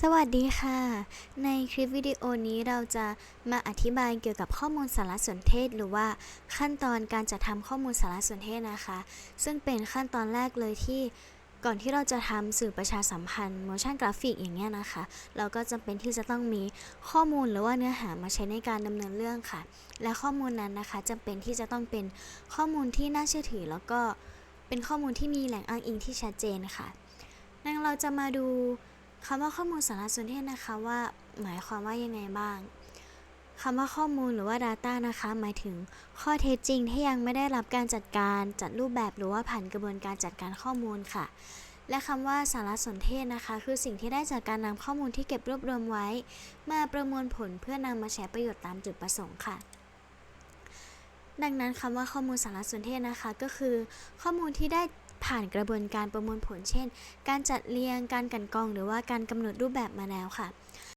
สวัสดีค่ะ ในคลิปวิดีโอนี้เราจะมาอธิบายเกี่ยวกับข้อมูลสารสนเทศ หรือว่าขั้นตอนการจัดทำข้อมูลสารสนเทศนะคะ ซึ่งเป็นขั้นตอนแรกเลยที่ก่อนที่เราจะทำสื่อประชาสัมพันธ์ motion graphic อย่างเงี้ยนะคะ เราก็จำเป็นที่จะต้องมีข้อมูลหรือว่าเนื้อหามาใช้ในการดำเนินเรื่องค่ะ และข้อมูลนั้นนะคะจำเป็นที่จะต้องเป็นข้อมูลที่น่าเชื่อถือ แล้วก็เป็นข้อมูลที่มีแหล่งอ้างอิงที่ชัดเจนค่ะงั้นเราจะมาดู คำว่าข้อมูลสารสนเทศนะคะว่าหมายความว่ายังไงบ้างคำว่าข้อมูลหรือว่า Data นะคะ หมายถึงข้อเท็จจริงที่ยังไม่ได้รับการจัดการจัดรูปแบบหรือว่าผ่านกระบวนการจัดการข้อมูลค่ะ และคำว่าสารสนเทศนะคะ คือสิ่งที่ได้จากการนำข้อมูลที่เก็บรวบรวมไว้ มาประมวลผลเพื่อนำมาใช้ประโยชน์ตามจุดประสงค์ค่ะ ดังนั้นคำว่าข้อมูลสารสนเทศนะคะ ก็คือ ข้อมูลที่ได้ ผ่านกระบวนการประมวลผลเช่น การจัดเรียง การกันกรอง หรือว่าการกำหนดรูปแบบมาแล้วค่ะ